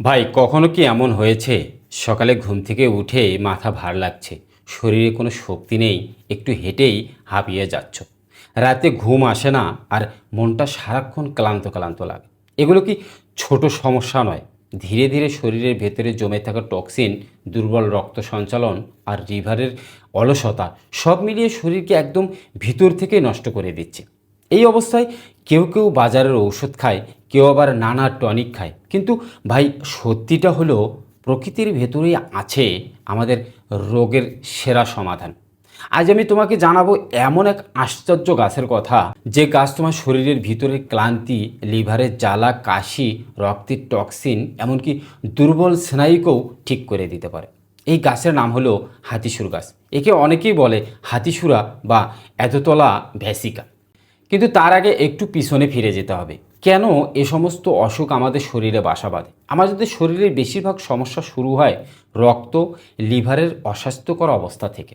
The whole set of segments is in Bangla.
ভাই, কখনো কি এমন হয়েছে? সকালে ঘুম থেকে উঠে মাথা ভার লাগছে। শরীরে কোনো শক্তি নেই। একটু হেঁটেই হাঁপিয়ে যাচ্ছ। রাতে ঘুম আসে না আর মনটা সারাক্ষণ ক্লান্ত ক্লান্ত লাগে। এগুলো কি ছোট সমস্যা নয়। ধীরে ধীরে শরীরের ভেতরে জমে থাকা টক্সিন, দুর্বল রক্ত সঞ্চালন আর লিভারের অলসতা সব মিলিয়ে শরীরকে একদম ভিতর থেকে নষ্ট করে দিচ্ছে। এই অবস্থায় কেউ কেউ বাজারের ঔষধ খায় কেউ আবার নানা টনিক খায়। কিন্তু ভাই, সত্যিটা হলো প্রকৃতির ভেতরেই আছে আমাদের রোগের সেরা সমাধান। আজ আমি তোমাকে জানাব এমন এক আশ্চর্য গাছের কথা। যে গাছ তোমার শরীরের ভিতরের ক্লান্তি লিভারের জ্বালা, কাশি, রক্তের টক্সিন, এমনকি দুর্বল স্নায়ুকেও ঠিক করে দিতে পারে। এই গাছের নাম হলো হাতিসুর গাছ। একে অনেকেই বলে হাতিসুরা বা এততলা ভ্যাসিকা। কিন্তু তার আগে একটু পিছনে ফিরে যেতে হবে। কেন এ সমস্ত অসুখ আমাদের শরীরে বাসা বাঁধে? আমাদের শরীরের বেশিরভাগ সমস্যা শুরু হয় রক্ত, লিভারের অস্বাস্থ্যকর অবস্থা থেকে।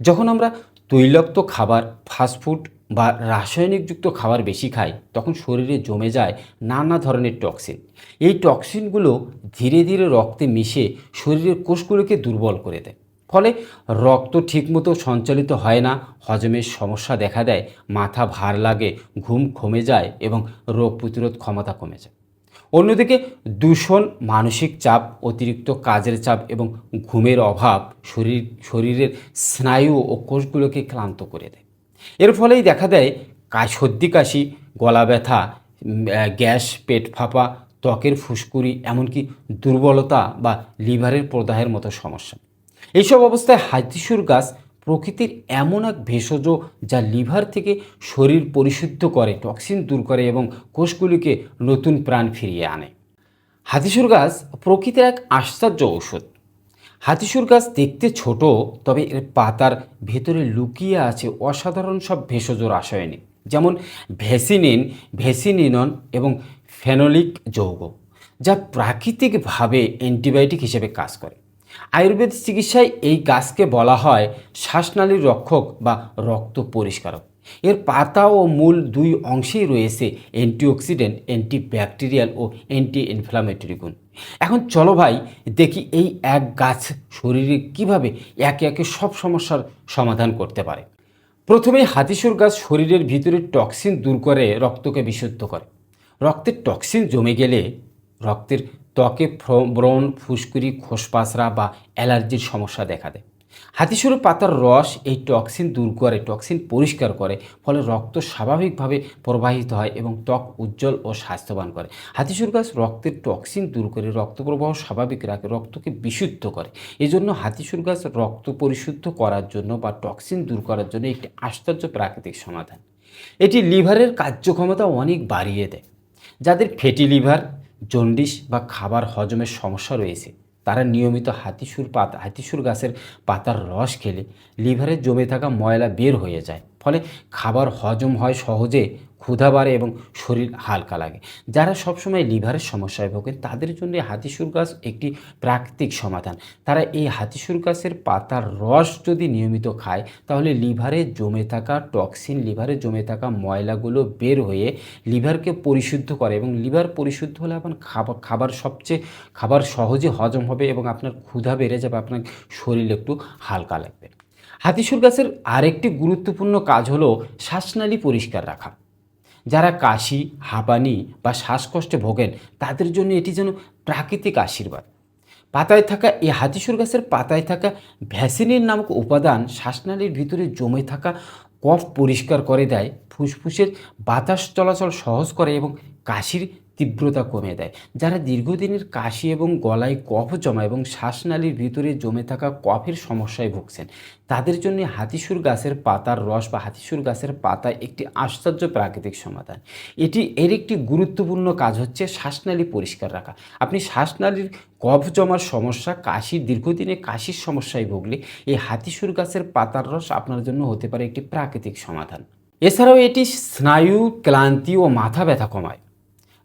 যখন আমরা তৈলাক্ত খাবার ফাস্টফুড বা রাসায়নিকযুক্ত খাবার বেশি খাই, তখন শরীরে জমে যায় নানা ধরনের টক্সিন এই টক্সিনগুলো ধীরে ধীরে রক্তে মিশে শরীরের কোষগুলোকে দুর্বল করে দেয়। ফলে রক্ত ঠিকমতো সঞ্চালিত হয় না হজমের সমস্যা দেখা দেয়, মাথা ভার লাগে, ঘুম কমে যায় এবং রোগ প্রতিরোধ ক্ষমতা কমে যায়। অন্যদিকে দূষণ, মানসিক চাপ, অতিরিক্ত কাজের চাপ এবং ঘুমের অভাব শরীর, শরীরের স্নায়ু ও কোষগুলোকে ক্লান্ত করে দেয়। এর ফলেই দেখা দেয় কা সর্দি কাশি, গলা ব্যথা গ্যাস, পেট ফাঁপা, ত্বকের ফুসকুড়ি, এমনকি দুর্বলতা বা লিভারের প্রদাহের মতো সমস্যা। এইসব অবস্থায় হাতিসুর গাছ প্রকৃতির এমন এক ভেষজ যা লিভার থেকে শরীর পরিশুদ্ধ করে, টক্সিন দূর করে এবং কোষগুলিকে নতুন প্রাণ ফিরিয়ে আনে। হাতিসুর গাছ প্রকৃতির এক আশ্চর্য ঔষধ। হাতিসুর গাছ দেখতে ছোট, তবে এর পাতার ভেতরে লুকিয়ে আছে অসাধারণ সব ভেষজ রাসায়নিক, যেমন ভ্যাসিনিন ভেসিনিনন এবং ফেনোলিক যৌগ, যা প্রাকৃতিকভাবে অ্যান্টিবায়োটিক হিসেবে কাজ করে। আয়ুর্বেদ চিকিৎসায় এই গাছকে বলা হয় শ্বাসনালীর রক্ষক বা রক্ত পরিষ্কারক। এর পাতা ও মূল দুই অংশেই রয়েছে অ্যান্টিঅক্সিডেন্ট, অ্যান্টিব্যাকটেরিয়াল ও অ্যান্টি ইনফ্লামেটরি গুণ। এখন চলো ভাই, দেখি এই এক গাছ শরীরে কীভাবে একে একে সব সমস্যার সমাধান করতে পারে। প্রথমে হাতিসুর গাছ শরীরের ভিতরে টক্সিন দূর করে রক্তকে বিশুদ্ধ করে। রক্তের টক্সিন জমে গেলে রক্তের ত্বকে ব্রণ, ফুসকুড়ি, খোসপাসরা বা অ্যালার্জির সমস্যা দেখা দেয়। হাতিসুরের পাতার রস এই টক্সিন দূর করে, টক্সিন পরিষ্কার করে, ফলে রক্ত স্বাভাবিকভাবে প্রবাহিত হয় এবং ত্বক উজ্জ্বল ও স্বাস্থ্যবান করে। হাতিসুর গাছ রক্তের টক্সিন দূর করে রক্ত প্রবাহ স্বাভাবিক রাখে, রক্তকে বিশুদ্ধ করে। এই জন্য হাতিসুর গাছ রক্ত পরিশুদ্ধ করার জন্য বা টক্সিন দূর করার জন্য একটি আশ্চর্য প্রাকৃতিক সমাধান। এটি লিভারের কার্যক্ষমতা অনেক বাড়িয়ে দেয়। যাদের ফ্যাটি লিভার জন্ডিস বা খাবার হজমের সমস্যা রয়েছে। তারা নিয়মিত হাতিসুর পাতা, হাতিসুর গাছের পাতার রস খেলে লিভারে জমে থাকা ময়লা বের হয়ে যায়। ফলে খাবার হজম হয় সহজে ক্ষুধা বাড়ে এবং শরীর হালকা লাগে। যারা সবসময় লিভারের সমস্যায় ভোগেন তাদের জন্য হাতিসুর গাছ একটি প্রাকৃতিক সমাধান। তারা এই হাতিসুর গাছের পাতার রস যদি নিয়মিত খায়, তাহলে লিভারে জমে থাকা টক্সিন, লিভারে জমে থাকা ময়লাগুলো বের হয়ে লিভারকে পরিশুদ্ধ করে এবং লিভার পরিশুদ্ধ হলে আপনার খাবার খাবার সবচেয়ে, খাবার সহজে হজম হবে এবং আপনার ক্ষুধা বেড়ে যাবে, আপনার শরীর একটু হালকা লাগবে। হাতিসুর গাছের আরেকটি গুরুত্বপূর্ণ কাজ হলো শ্বাসনালী পরিষ্কার রাখা। যারা কাশি, হাঁপানি বা শ্বাসকষ্টে ভোগেন, তাদের জন্য এটি যেন প্রাকৃতিক আশীর্বাদ। পাতায় থাকা এই হাতিসুর গাছের পাতায় থাকা ভ্যাসিনের নামক উপাদান শ্বাসনালীর ভিতরে জমে থাকা কফ পরিষ্কার করে দেয়, ফুসফুসের বাতাস চলাচল সহজ করে এবং কাশির তীব্রতা কমে দেয়। যারা দীর্ঘদিনের কাশি এবং গলায় কফ জমা এবং শ্বাসনালীর ভিতরে জমে থাকা কফের সমস্যায় ভুগছেন, তাদের জন্য হাতিসুর গাছের পাতার রস বা হাতিসুর গাছের পাতা একটি আশ্চর্য প্রাকৃতিক সমাধান। এটি, এর একটি গুরুত্বপূর্ণ কাজ হচ্ছে শ্বাসনালী পরিষ্কার রাখা। আপনি শ্বাসনালীর কফ জমার সমস্যা, কাশি দীর্ঘদিনে কাশির সমস্যায় ভুগলে এই হাতিসুর গাছের পাতার রস আপনার জন্য হতে পারে একটি প্রাকৃতিক সমাধান। এছাড়াও এটি স্নায়ু, ক্লান্তি ও মাথা ব্যথা কমায়।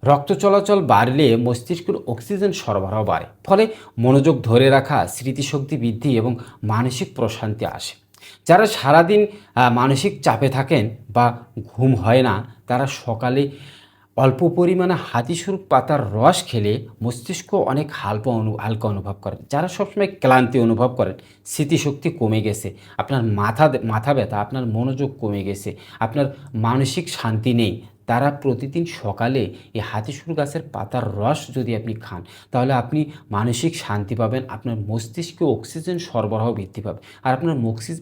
রক্ত চলাচল বাড়লে মস্তিষ্কের অক্সিজেন সরবরাহ বাড়ে, ফলে মনোযোগ ধরে রাখা, স্মৃতিশক্তি বৃদ্ধি এবং মানসিক প্রশান্তি আসে। যারা সারাদিন মানসিক চাপে থাকেন বা ঘুম হয় না, তারা সকালে অল্প পরিমাণে হাতিসুর পাতার রস খেলে মস্তিষ্ক অনেক হালকা অনু, হালকা অনুভব করেন যারা সবসময় ক্লান্তি অনুভব করেন, স্মৃতিশক্তি কমে গেছে, আপনার মাথা মাথা ব্যথা, আপনার মনোযোগ কমে গেছে, আপনার মানসিক শান্তি নেই তারা প্রতিদিন সকালে এই হাতিসুর গাছের পাতার রস যদি আপনি খান, তাহলে আপনি মানসিক শান্তি পাবেন, আপনার মস্তিষ্কে অক্সিজেন সরবরাহ বৃদ্ধি পাবে। আর আপনার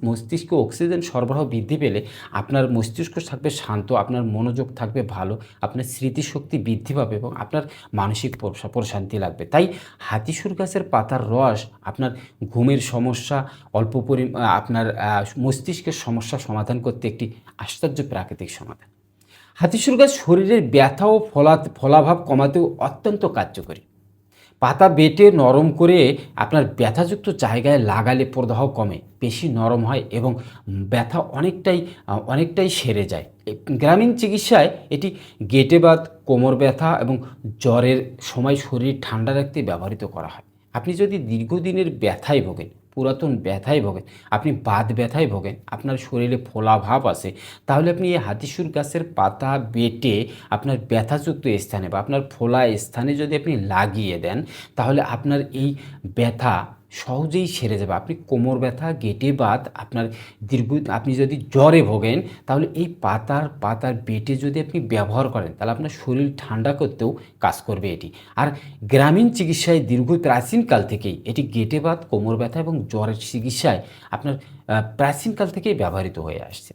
মস্তিষ্ক অক্সিজেন সরবরাহ বৃদ্ধি পেলে আপনার মস্তিষ্ক থাকবে শান্ত, আপনার মনোযোগ থাকবে ভালো, আপনার স্মৃতিশক্তি বৃদ্ধি পাবে এবং আপনার মানসিক প্রশা- প্রশান্তি লাগবে। তাই হাতিসুর গাছের পাতার রস আপনার ঘুমের সমস্যা, অল্প পরি, আপনার মস্তিষ্কের সমস্যা সমাধান করতে একটি আশ্চর্য প্রাকৃতিক সমাধান। হাতিসুর গাছ শরীরের ব্যথা ও ফলা, ফলাভাব কমাতেও অত্যন্ত কার্যকরী। পাতা বেটে নরম করে আপনার ব্যথাযুক্ত জায়গায় লাগালে প্রদাহ কমে বেশি নরম হয় এবং ব্যথা অনেকটাই অনেকটাই সেরে যায়। গ্রামীণ চিকিৎসায় এটি গেটে বাত, কোমর ব্যথা এবং জ্বরের সময় শরীর ঠান্ডা রাখতে ব্যবহৃত করা হয়। আপনি যদি দীর্ঘদিনের ব্যথায় ভোগেন পুরাতন ব্যথায় ভোগেন, আপনি বাদ ব্যথায় ভোগেন, আপনার শরীরে ফোলা ভাব আছে তাহলে আপনি এই হাতিসুর গাছের পাতা বেটে আপনার ব্যথাযুক্ত স্থানে বা আপনার ফোলা স্থানে যদি আপনি লাগিয়ে দেন, তাহলে আপনার এই ব্যথা সহজেই সেরে যাবে। আপনি কোমর ব্যথা, গেটে বাত, আপনার দীর্ঘ আপনি যদি জ্বরে ভোগেন, তাহলে এই পাতার পাতার বেটে যদি আপনি ব্যবহার করেন, তাহলে আপনার শরীর ঠান্ডা করতেও কাজ করবে এটি। আর গ্রামীণ চিকিৎসায় দীর্ঘ প্রাচীনকাল থেকেই এটি গেটে বাত, কোমর ব্যথা এবং জ্বরের চিকিৎসায় আপনার প্রাচীনকাল থেকেই ব্যবহৃত হয়ে আসছে।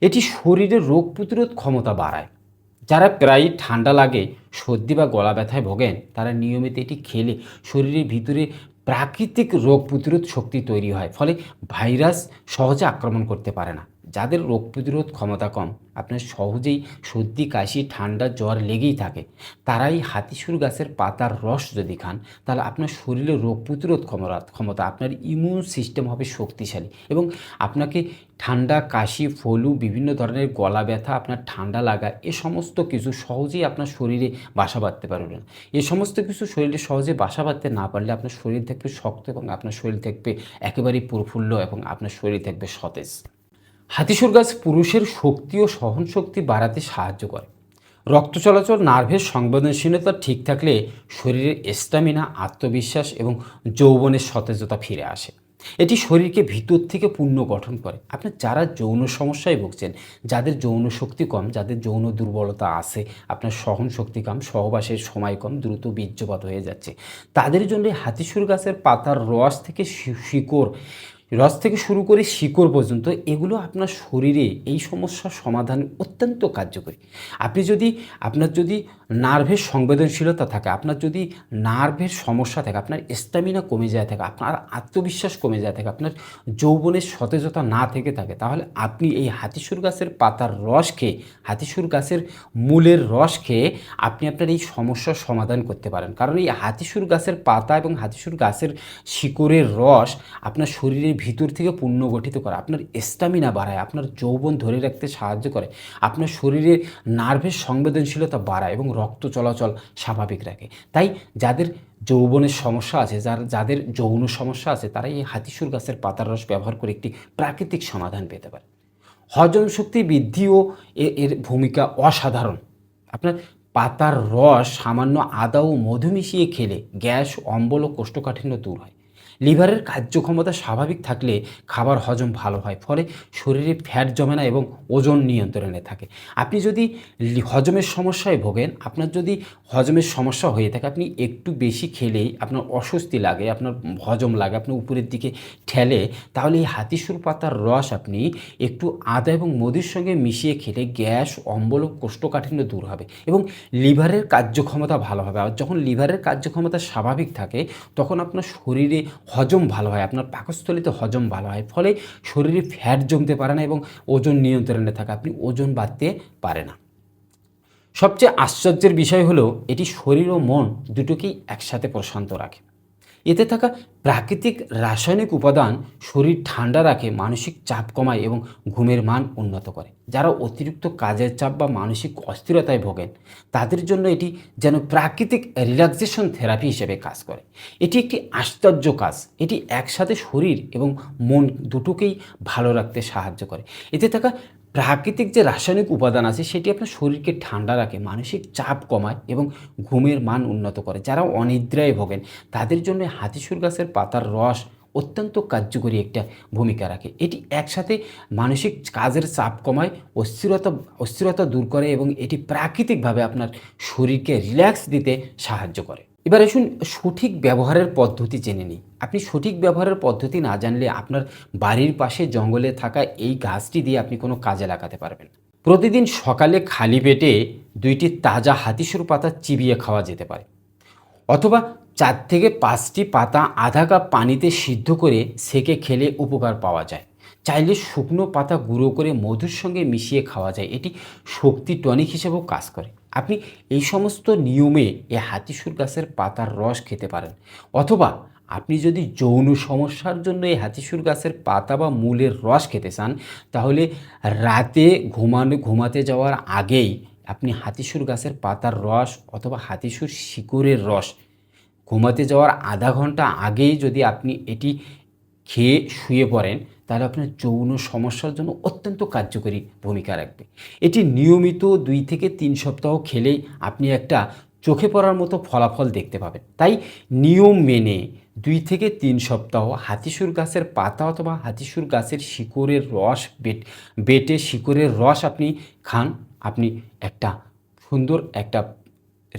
এটি শরীরের রোগ প্রতিরোধ ক্ষমতা বাড়ায়। যারা প্রায় ঠান্ডা লাগে, সর্দি বা গলা ব্যথায় ভোগেন, তারা নিয়মিত এটি খেলে শরীরের ভিতরে প্রাকৃতিক রোগ প্রতিরোধ শক্তি তৈরি হয় ফলে ভাইরাস সহজে আক্রমণ করতে পারে না। যাদের রোগ প্রতিরোধ ক্ষমতা কম, আপনার সহজেই সর্দি, কাশি, ঠান্ডা, জ্বর লেগেই থাকে, তারাই হাতিসুর গাছের পাতার রস যদি খান, তাহলে আপনার শরীরে রোগ প্রতিরোধ ক্ষমতা ক্ষমতা, আপনার ইমিউন সিস্টেম হবে শক্তিশালী এবং আপনাকে ঠান্ডা, কাশি, ফলু, বিভিন্ন ধরনের গলা ব্যথা, আপনার ঠান্ডা লাগা, এ সমস্ত কিছু সহজেই আপনার শরীরে বাসা বাঁধতে পারবে না এ সমস্ত কিছু শরীরে সহজে বাসা বাঁধতে না পারলে আপনার শরীর থাকবে শক্ত এবং আপনার শরীর থাকবে একেবারেই প্রফুল্ল এবং আপনার শরীর থাকবে সতেজ। হাতিসুর গাছ পুরুষের শক্তি ও সহনশক্তি বাড়াতে সাহায্য করে। রক্ত চলাচল, নার্ভের সংবেদনশীলতা ঠিক থাকলে শরীরের স্ট্যামিনা, আত্মবিশ্বাস এবং যৌবনের সতেজতা ফিরে আসে। এটি শরীরকে ভিতর থেকে পূর্ণ গঠন করে। আপনার যারা যৌন সমস্যায় ভুগছেন, যাদের যৌন শক্তি কম, যাদের যৌন দুর্বলতা আছে, আপনার সহন শক্তি কম, সহবাসের সময় কম, দ্রুত বীর্যপাত হয়ে যাচ্ছে, তাদের জন্য হাতিসুর গাছের পাতার রস থেকে শিকড় রস থেকে শুরু করে শিকড় পর্যন্ত এগুলো আপনার শরীরে এই সমস্যার সমাধান অত্যন্ত কার্যকরী। আপনি যদি, আপনার যদি নার্ভের সংবেদনশীলতা থাকে, আপনার যদি নার্ভের সমস্যা থাকে, আপনার স্ট্যামিনা কমে যায় থাকে, আপনার আত্মবিশ্বাস কমে যায় থাকে, আপনার যৌবনের সতেজতা না থেকে থাকে, তাহলে আপনি এই হাতিসুর গাছের পাতার রস খেয়ে, হাতিসুর গাছের মূলের রস খেয়ে আপনি আপনার এই সমস্যার সমাধান করতে পারেন। কারণ এই হাতিসুর গাছের পাতা এবং হাতিসুর গাছের শিকড়ের রস আপনার শরীরের ভিতর থেকে পুনর্গঠিত করে, আপনার স্ট্যামিনা বাড়ায়, আপনার যৌবন ধরে রাখতে সাহায্য করে, আপনার শরীরের নার্ভের সংবেদনশীলতা বাড়ায় এবং রক্ত চলাচল স্বাভাবিক রাখে। তাই যাদের যৌবনের সমস্যা আছে, যার, যাদের যৌন সমস্যা আছে, তারা এই হাতিসুর গাছের পাতার রস ব্যবহার করে একটি প্রাকৃতিক সমাধান পেতে পারে। হজম শক্তি বৃদ্ধিও এর ভূমিকা অসাধারণ। আপনার পাতার রস সামান্য আদা ও মধু মিশিয়ে খেলে গ্যাস, অম্বল ও কোষ্ঠকাঠিন্য দূর হয়। লিভারের কার্যক্ষমতা স্বাভাবিক থাকলে খাবার হজম ভালো হয়, ফলে শরীরে ফ্যাট জমে না এবং ওজন নিয়ন্ত্রণে থাকে। আপনি যদি হজমের সমস্যায় ভোগেন, আপনার যদি হজমের সমস্যা হয়ে থাকে, আপনি একটু বেশি খেলেই আপনার অস্বস্তি লাগে, আপনার হজম লাগে, আপনার উপরের দিকে ঠেলে, তাহলে এই হাতিসুর পাতার রস আপনি একটু আদা এবং মধুর সঙ্গে মিশিয়ে খেলে গ্যাস, অম্বল কোষ্ঠকাঠিন্য দূর হবে এবং লিভারের কার্যক্ষমতা ভালো হবে। আর যখন লিভারের কার্যক্ষমতা স্বাভাবিক থাকে, তখন আপনার শরীরে হজম ভালো হয়, আপনার পাকস্থলিতে হজম ভালো হয়, ফলে শরীরে ফ্যাট জমতে পারে না এবং ওজন নিয়ন্ত্রণে থাকে, আপনি ওজন বাড়তে পারে না। সবচেয়ে আশ্চর্যের বিষয় হলো, এটি শরীর ও মন দুটোকেই একসাথে প্রশান্ত রাখে। এতে থাকা প্রাকৃতিক রাসায়নিক উপাদান শরীর ঠান্ডা রাখে, মানসিক চাপ কমায় এবং ঘুমের মান উন্নত করে। যারা অতিরিক্ত কাজের চাপ বা মানসিক অস্থিরতায় ভোগেন, তাদের জন্য এটি যেন প্রাকৃতিক রিল্যাক্সেশন থেরাপি হিসেবে কাজ করে। এটি একটি আশ্চর্য কাজ। এটি একসাথে শরীর এবং মন দুটোকেই ভালো রাখতে সাহায্য করে। এতে থাকা প্রাকৃতিক যে রাসায়নিক উপাদান আছে, সেটি আপনার শরীরকে ঠান্ডা রাখে, মানসিক চাপ কমায় এবং ঘুমের মান উন্নত করে। যারা অনিদ্রায় ভোগেন, তাদের জন্য হাতিসুর গাছের পাতার রস অত্যন্ত কার্যকরী একটা ভূমিকা রাখে। এটি একসাথে মানসিক কাজের চাপ কমায়, অস্থিরতা অস্থিরতা দূর করে এবং এটি প্রাকৃতিকভাবে আপনার শরীরকে রিল্যাক্স দিতে সাহায্য করে। এবার আসুন সঠিক ব্যবহারের পদ্ধতি জেনে নিই। আপনি সঠিক ব্যবহারের পদ্ধতি না জানলে আপনার বাড়ির পাশে জঙ্গলে থাকা এই গাছটি দিয়ে আপনি কোনো কাজে লাগাতে পারবেন প্রতিদিন সকালে খালি পেটে দুইটি তাজা হাতিসুর পাতা চিবিয়ে খাওয়া যেতে পারে। অথবা চার থেকে পাঁচটি পাতা আধা কাপ পানিতে সিদ্ধ করে সেকে খেলে উপকার পাওয়া যায়। চাইলে শুকনো পাতা গুঁড়ো করে মধুর সঙ্গে মিশিয়ে খাওয়া যায়। এটি শক্তি টনিক হিসেবেও কাজ করে। আপনি এই সমস্ত নিয়মে এ হাতিসুর গাছের পাতার রস খেতে পারেন। অথবা আপনি যদি যৌন সমস্যার জন্য এই হাতিসুর গাছের পাতা বা মূলের রস খেতে চান, তাহলে রাতে ঘুমানো, ঘুমাতে যাওয়ার আগেই আপনি হাতিসুর গাছের পাতার রস অথবা হাতিসুর শিকড়ের রস ঘুমাতে যাওয়ার আধা ঘণ্টা আগেই যদি আপনি এটি খেয়ে শুয়ে পড়েন, তাহলে আপনার যৌন সমস্যার জন্য অত্যন্ত কার্যকরী ভূমিকা রাখবে। এটি নিয়মিত দুই থেকে তিন সপ্তাহ খেলেই আপনি একটা চোখে পড়ার মতো ফলাফল দেখতে পাবেন। তাই নিয়ম মেনে দুই থেকে তিন সপ্তাহ হাতিসুর গাছের পাতা অথবা হাতিসুর গাছের শিকড়ের রস বেট, বেটে শিকড়ের রস আপনি খান, আপনি একটা সুন্দর একটা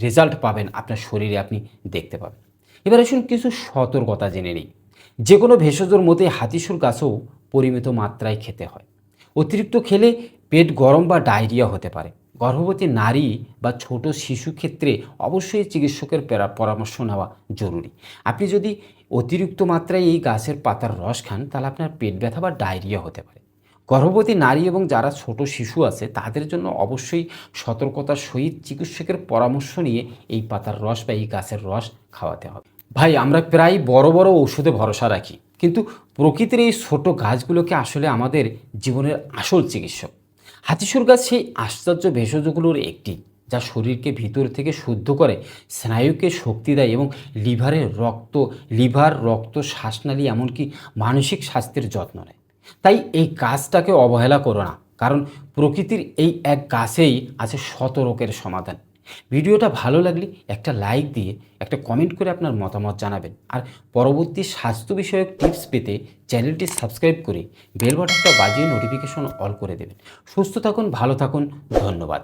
রেজাল্ট পাবেন আপনার শরীরে আপনি দেখতে পাবেন। এবার আসুন কিছু সতর্কতা জেনে নিই। যে কোনো ভেষজর মধ্যে হাতিসুর গাছও পরিমিত মাত্রায় খেতে হয়। অতিরিক্ত খেলে পেট গরম বা ডায়রিয়া হতে পারে। গর্ভবতী নারী বা ছোট শিশু ক্ষেত্রে অবশ্যই চিকিৎসকের পেরা- পরামর্শ নেওয়া জরুরি। আপনি যদি অতিরিক্ত মাত্রায় এই গাছের পাতার রস খান, তাহলে আপনার পেট ব্যথা বা ডায়রিয়া হতে পারে। গর্ভবতী নারী এবং যারা ছোট শিশু আছে, তাদের জন্য অবশ্যই সতর্কতার সহিত চিকিৎসকের পরামর্শ নিয়ে এই পাতার রস বা এই গাছের রস খাওয়াতে হবে। ভাই, আমরা প্রায় বড় বড় ঔষধে ভরসা রাখি, কিন্তু প্রকৃতির এই ছোট গাছগুলোকে আসলে আমাদের জীবনের আসল চিকিৎসক। হাতিসুর গাছ সেই আশ্চর্য ভেষজগুলোর একটি, যা শরীরকে ভিতর থেকে শুদ্ধ করে, স্নায়ুকে শক্তি দেয় এবং লিভারের রক্ত, লিভার, রক্ত, শ্বাসনালী এমনকি মানসিক স্বাস্থ্যের যত্ন নেয়। তাই এই গাছটাকে অবহেলা করো না, কারণ প্রকৃতির এই এক গাছেই আছে শত রোগের সমাধান। ভিডিওটা ভালো লাগলে একটা লাইক দিয়ে, একটা কমেন্ট করে আপনার মতামত জানাবেন। আর পরবর্তী স্বাস্থ্য বিষয়ক টিপস পেতে চ্যানেলটি সাবস্ক্রাইব করে বেল বাটনটা বাজিয়ে নোটিফিকেশন অল করে দেবেন। সুস্থ থাকুন, ভালো থাকুন, ধন্যবাদ।